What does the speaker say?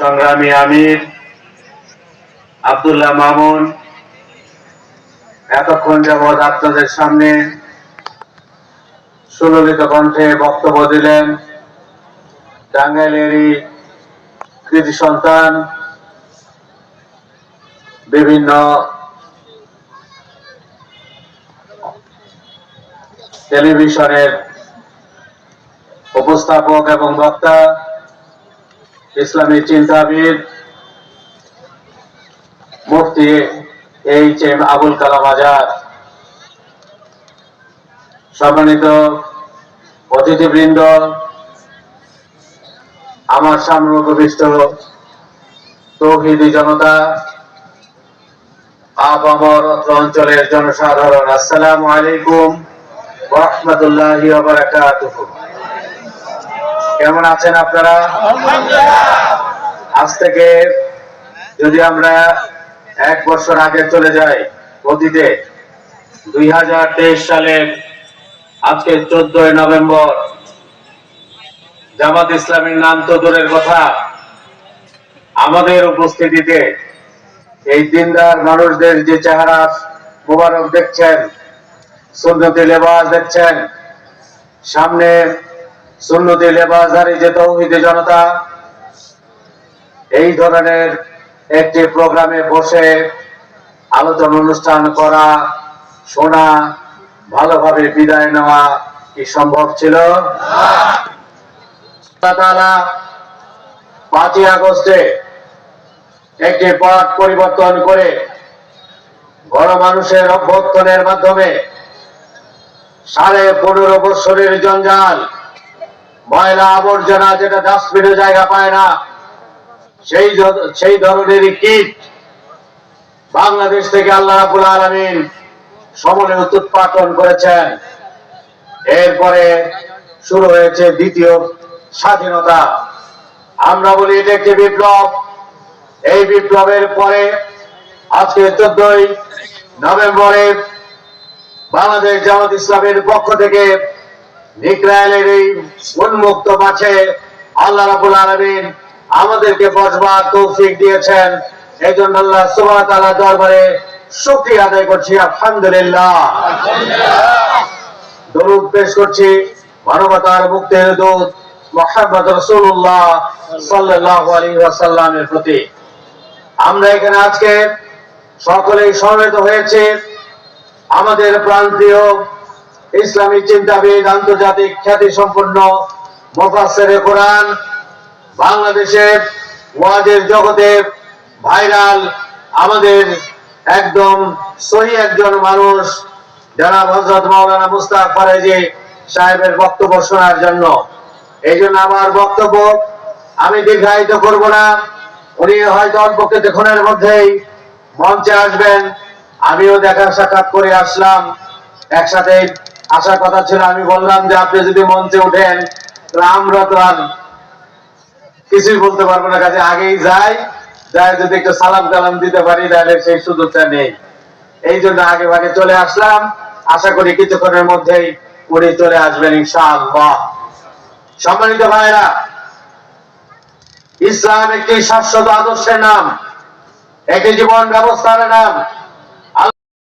সংগ্রামী আমির আব্দুল্লাহ মামুন, এতক্ষণ যাবৎ আপনাদের সামনে সুললিত কণ্ঠে বক্তব্য দিলেন টাঙ্গাইলেরই কৃতি সন্তান, বিভিন্ন টেলিভিশনের উপস্থাপক এবং বক্তা ইসলামী চিন্তাবিদ মুফতি এইচ এম আবুল কালাম আজাদ। সম্মানিত অতিথিবৃন্দ, আমার সামনে উপবিষ্ট তৌহিদি জনতা অত্র অঞ্চলের জনসাধারণ, আসসালামু আলাইকুম রহমতুল্লাহ বারাকাতুহু। কেমন আছেন আপনারা? আজ থেকে যদি আমরা এক বছর আগে চলে যাই অতীতে, দুই হাজার তেইশ সালের আজকে চোদ্দই নভেম্বর, জামাত ইসলামের নাম তো দূরের কথা, আমাদের উপস্থিতিতে এই দিনদার মানুষদের যে চেহারা মোবারক দেখছেন, সুন্নতি লেবাস দেখছেন, সামনে সুন্নতি লেবাসধারী যে তৌহিদি জনতা, এই ধরনের একটি প্রোগ্রামে বসে আলোচনা অনুষ্ঠান করা, শোনা, ভালোভাবে বিদায় নেওয়া কি সম্ভব ছিল? পাঁচই আগস্টে একটি পথ পরিবর্তন করে বড় মানুষের অভ্যর্থনের মাধ্যমে সাড়ে পনেরো বছরের জঞ্জাল ময়লা আবর্জনা যেটা ডাস্টবিনে জায়গা পায় না, সেই সেই ধরনের কীট বাংলাদেশ থেকে আল্লাহ রাবুল আলমিন সমলে উৎপাদন করেছেন। এরপরে শুরু হয়েছে দ্বিতীয় স্বাধীনতা। আমরা বলি এটা একটি বিপ্লব। এই বিপ্লবের পরে আজকে চোদ্দই নভেম্বরে বাংলাদেশ জামাত ইসলামের পক্ষ থেকে ইসরায়েলের এই উন্মুক্ত মাঠে আল্লাহ রাবুল আলমিন আমাদেরকে বসবার তৌফিক দিয়েছেন। এই জন্য আল্লাহ সুবাহ তালা দরবারে শুক্রিয়া আদায় করছি। আলহামদুলিল্লাহ। দরুদ পেশ করছি। মানবতার মুক্তির দূত মোহাম্মদ রসুল্লাহ ওয়াসাল্লামের প্রতি। আমরা এখানে আজকে সকলেই সমবেত হয়েছে। আমাদের প্রান্তীয় ইসলামী চিন্তাবিদ আন্তর্জাতিক খ্যাতি সম্পন্ন কোরআন বাংলাদেশের ওয়াজের জগতে ভাইরাল, আমাদের একদম সহি একজন মানুষ যারা হজরত মাওলানা মুস্তাক ফারেজি সাহেবের বক্তব্য শোনার জন্য। এই জন্য আমার বক্তব্য আমি দীর্ঘায়িত করব না। উনি হয়তো অল্প কিছুক্ষণের মধ্যেই মঞ্চে আসবেন। আমিও দেখা সাক্ষাৎ করে আসলাম। একসাথে আসার কথা ছিল, আমি বললাম যে আপনি যদি মঞ্চে উঠেন তো আর কিছুই বলতে পারব না, কাজে আগেই যাই। যাই যদি একটু সালাম কালাম দিতে পারি, তাহলে সেই সুযোগটা নেই। এই জন্য আগে ভাগে চলে আসলাম। আশা করি কিছুক্ষণের মধ্যেই উনি চলে আসবেন, ইনশাআল্লাহ। সম্মানিত ভাইরা ইসলাম একটি শাশ্বত আদর্শের নাম, একটি জীবন ব্যবস্থার নাম।